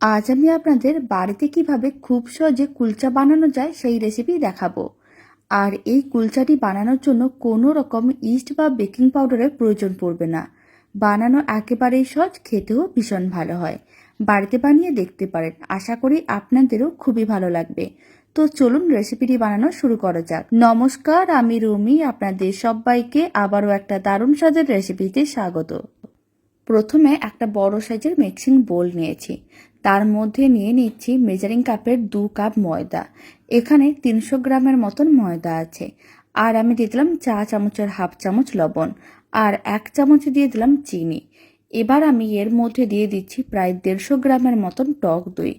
আজ আমি আপনাদের বাড়িতে কীভাবে খুব সহজে কুলচা বানানো যায় সেই রেসিপি দেখাবো। আর এই কুলচাটি বানানোর জন্য কোনো রকম ইস্ট বা বেকিং পাউডারের প্রয়োজন পড়বে না। বানানো একেবারেই সহজ, খেতেও ভীষণ ভালো হয়। বাড়িতে বানিয়ে দেখতে পারেন। আশা করি আপনাদেরও খুবই ভালো লাগবে। তো চলুন রেসিপিটি বানানো শুরু করা যাক। নমস্কার, আমি রুমি, আপনাদের সবাইকে আবারও একটা দারুণ স্বাদের রেসিপিতে স্বাগত। প্রথমে একটা বড় সাইজের মিক্সিং বোল নিয়েছি। তার মধ্যে নিয়ে নিচ্ছি মেজারিং কাপের দু কাপ ময়দা। এখানে তিনশো গ্রামের মতন ময়দা আছে। আর আমি দিয়ে দিলাম চা চামচের হাফ চামচ লবণ। আর এক চামচ দিয়ে দিলাম চিনি। এবার আমি এর মধ্যে দিয়ে দিচ্ছি প্রায় দেড়শো গ্রামের মতন টক দই।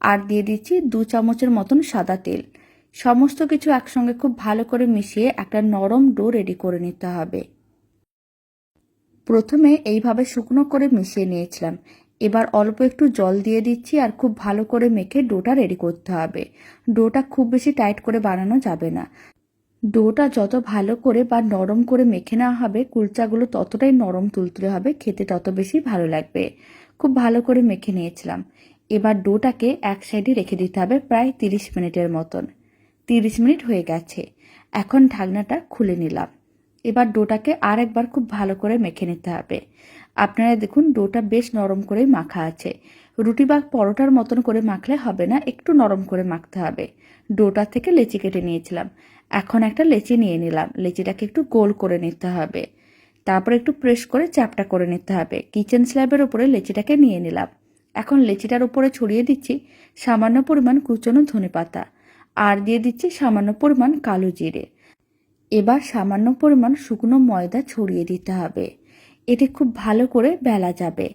আর দিয়ে দিচ্ছি দু চামচের মতন সাদা তেল। সমস্ত কিছু একসঙ্গে খুব ভালো করে মিশিয়ে একটা নরম ডো রেডি করে নিতে হবে। প্রথমে এইভাবে শুকনো করে মিশিয়ে নিয়েছিলাম। এবার অল্প একটু জল দিয়ে দিচ্ছি আর খুব ভালো করে মেখে ডোটা রেডি করতে হবে। ডোটা খুব বেশি টাইট করে বানানো যাবে না। ডোটা যত ভালো করে বা নরম করে মেখে নেওয়া হবে, কুলচাগুলো ততটাই নরম তুলতুলে হবে, খেতে তত বেশি ভালো লাগবে। খুব ভালো করে মেখে নিয়েছিলাম। এবার ডোটাকে এক সাইডে রেখে দিতে হবে প্রায় তিরিশ মিনিটের মতন। তিরিশ মিনিট হয়ে গেছে। এখন ঢাকনাটা খুলে নিলাম। এবার ডোটাকে আর একবার খুব ভালো করে মেখে নিতে হবে। আপনারা দেখুন, ডোটা বেশ নরম করে মাখা আছে। রুটি বা পরোটার মতন করে মাখলে হবে না, একটু নরম করে মাখতে হবে। ডোটা থেকে লেচি কেটে নিয়েছিলাম। এখন একটা লেচি নিয়ে নিলাম। লেচিটাকে একটু গোল করে নিতে হবে। তারপর একটু প্রেস করে চাপটা করে নিতে হবে। কিচেন স্ল্যাবের উপরে লেচিটাকে নিয়ে নিলাম। এখন লেচিটার উপরে ছড়িয়ে দিচ্ছি সামান্য পরিমাণ কুচনো ধনে পাতা। আর দিয়ে দিচ্ছি সামান্য পরিমাণ কালো জিরে। এবার সামান্য পরিমাণ শুকনো ময়দা ছড়িয়ে দিতে হবে। এটি খুব ভালো করে বেলা যাবে।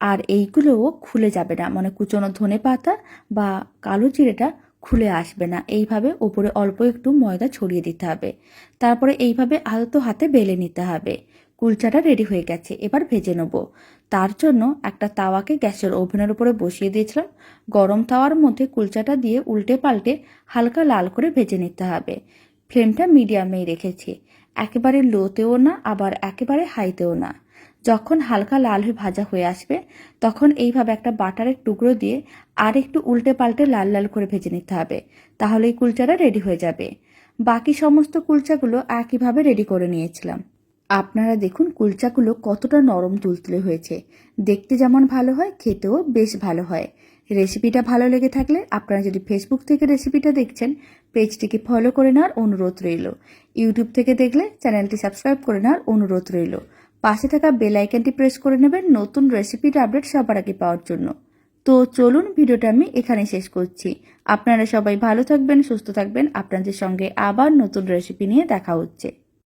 আর এইগুলোও খুলে যাবে না। মানে কুচনো ধনে পাতা বা কালো জিরেটা খুলে আসবে না। এইভাবে ওপরে অল্প একটু ময়দা ছড়িয়ে দিতে হবে। তারপরে এইভাবে আলতো হাতে বেলে নিতে হবে। কুলচাটা রেডি হয়ে গেছে। এবার ভেজে নেব। তার জন্য একটা তাওয়াকে গ্যাসের ওভেনের উপরে বসিয়ে দিয়েছিলাম। গরম তাওয়ার মধ্যে কুলচাটা দিয়ে উল্টে পাল্টে হালকা লাল করে ভেজে নিতে হবে। ফ্লেমটা মিডিয়ামেই রেখেছি। একেবারে লোতেও না, আবার একেবারে হাইতেও না। যখন হালকা লাল হয়ে ভাজা হয়ে আসবে, তখন এইভাবে একটা বাটারের টুকরো দিয়ে আর একটু উল্টে পাল্টে লাল লাল করে ভেজে নিতে হবে। তাহলে এই কুলচাটা রেডি হয়ে যাবে। বাকি সমস্ত কুলচাগুলো একইভাবে রেডি করে নিয়েছিলাম। আপনারা দেখুন কুলচাগুলো কতটা নরম তুলতুলে হয়েছে। দেখতে যেমন ভালো হয়, খেতেও বেশ ভালো হয়। রেসিপিটা ভালো লেগে থাকলে আপনারা যদি ফেসবুক থেকে রেসিপিটা দেখছেন, পেজটিকে ফলো করে নেওয়ার অনুরোধ রইল। ইউটিউব থেকে দেখলে চ্যানেলটি সাবস্ক্রাইব করে নেওয়ার অনুরোধ রইল। পাশে থাকা বেল আইকনটি প্রেস করে নেবেন নতুন রেসিপির আপডেট সবার আগে পাওয়ার জন্য। তো চলুন ভিডিওটা আমি এখানে শেষ করছি। আপনারা সবাই ভালো থাকবেন, সুস্থ থাকবেন। আপনাদের সঙ্গে আবার নতুন রেসিপি নিয়ে দেখা হচ্ছে।